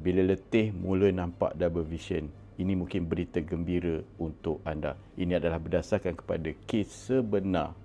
Bila letih mula nampak double vision, ini mungkin berita gembira untuk anda. Ini adalah berdasarkan kepada kes sebenar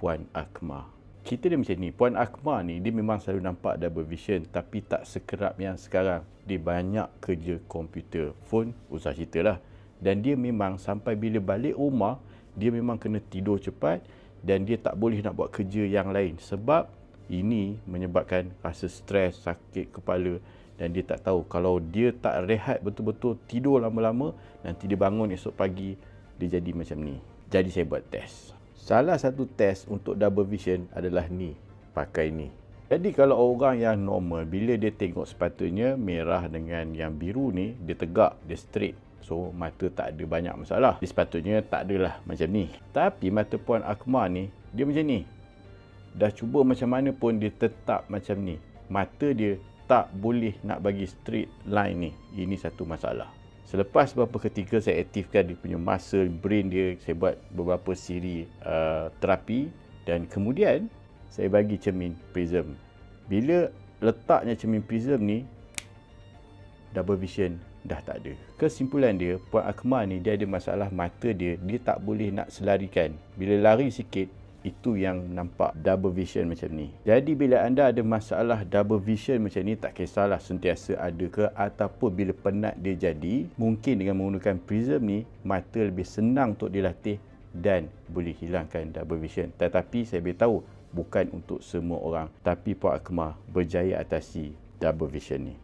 Puan Akmal. Kita dia macam ni, Puan Akmal ni dia memang selalu nampak double vision tapi tak sekerap yang sekarang. Dia banyak kerja komputer, phone, usah cerita lah. Dan dia memang sampai bila balik rumah, dia memang kena tidur cepat dan dia tak boleh nak buat kerja yang lain sebab ini menyebabkan rasa stres, sakit kepala dan dia tak tahu kalau dia tak rehat betul-betul tidur lama-lama nanti dia bangun esok pagi dia jadi macam ni. Jadi saya buat test. Salah satu test untuk double vision adalah ni, pakai ni. Jadi kalau orang yang normal bila dia tengok sepatutnya merah dengan yang biru ni dia tegak, dia straight. So mata tak ada banyak masalah. Dia sepatutnya tak adalah macam ni. Tapi mata puan Akmal ni dia macam ni. Dah cuba macam mana pun dia tetap macam ni. Mata dia tak boleh nak bagi straight line ni. Ini satu masalah. Selepas beberapa ketika saya aktifkan dia punya muscle brain dia, saya buat beberapa siri uh, terapi dan kemudian saya bagi cermin prism. Bila letaknya cermin prism ni double vision dah tak ada. Kesimpulan dia, Puan Akmal ni dia ada masalah mata dia, dia tak boleh nak selarikan. Bila lari sikit, itu yang nampak double vision macam ni. Jadi bila anda ada masalah double vision macam ni tak kisahlah sentiasa ada ke ataupun bila penat dia jadi, mungkin dengan menggunakan prism ni mata lebih senang untuk dilatih dan boleh hilangkan double vision. Tetapi saya beritahu bukan untuk semua orang tapi Puan Akmal berjaya atasi double vision ni.